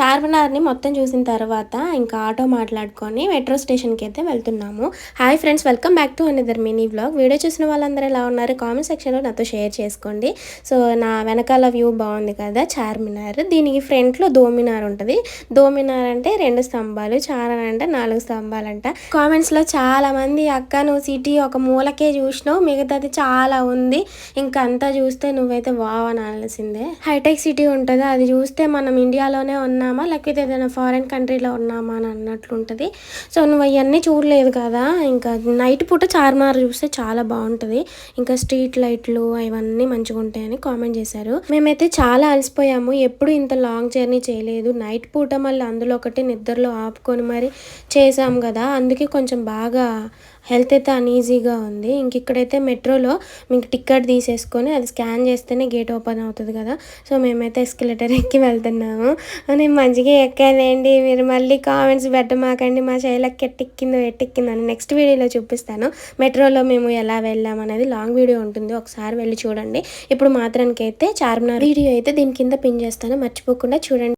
చార్మినార్ని మొత్తం చూసిన తర్వాత ఇంకా ఆటో మాట్లాడుకొని మెట్రో స్టేషన్కి అయితే వెళ్తున్నాము. Hi friends welcome back to another mini vlog video చూసిన వాళ్ళందరూ ఎలా ఉన్నారు? కామెంట్ సెక్షన్లో నాతో షేర్ చేసుకోండి. సో నా వెనకాల వ్యూ బాగుంది కదా చార్మినార్. దీనికి ఫ్రంట్లో దోమినార్ ఉంటుంది. దోమినార్ అంటే రెండు స్తంభాలు చారన్ అంటే నాలుగు స్తంభాలు అంట కామెంట్స్లో చాలామంది అక్క నువ్వు సిటీ ఒక మూలకే చూసినావు మిగతాది చాలా ఉంది. ఇంకా అంతా చూస్తే నువ్వైతే వావ్ అనాల్సిందే. హైటెక్ సిటీ ఉంటుంది. అది చూస్తే మనం ఇండియాలోనే ఉన్నామా? లేకపోతే ఏదైనా ఫారెన్ కంట్రీలో ఉన్నామా అని అన్నట్లు ఉంటుంది. సో నువ్వు అవన్నీ చూడలేదు కదా? ఇంకా నైట్ పూట చార్మినార్ చూస్తే చాలా బాగుంటుంది. ఇంకా స్ట్రీట్ లైట్లు అవన్నీ మంచిగా ఉంటాయని కామెంట్ చేశారు. మేమైతే చాలా అలసిపోయాము. ఎప్పుడు ఇంత లాంగ్ జర్నీ చేయలేదు. నైట్ పూట మళ్ళీ అందులో ఒకటి నిద్రలో ఆపుకొని మరి చేసాం కదా? అందుకే కొంచెం బాగా హెల్త్ అయితే అన్ఈజీగా ఉంది. ఇంక ఇక్కడైతే మెట్రోలో మీకు టికెట్ తీసేసుకొని అది స్కాన్ చేస్తేనే గేట్ ఓపెన్ అవుతుంది కదా. సో మేమైతే ఎస్కలేటర్ ఎక్కి వెళ్తున్నాము. నేను మంచిగా ఎక్కానండి. మీరు మళ్ళీ కామెంట్స్ పెట్టమాకండి. మా శైలకి ఎట్టెక్కిందో ఎట్టెక్కిందని అని నెక్స్ట్ వీడియోలో చూపిస్తాను. మెట్రోలో మేము ఎలా వెళ్ళాం అనేది లాంగ్ వీడియో ఉంటుంది. ఒకసారి వెళ్ళి చూడండి. ఇప్పుడు మాత్రానికైతే చార్మినార్. వీడియో అయితే దీని కింద పిన్ చేస్తాను. మర్చిపోకుండా చూడండి.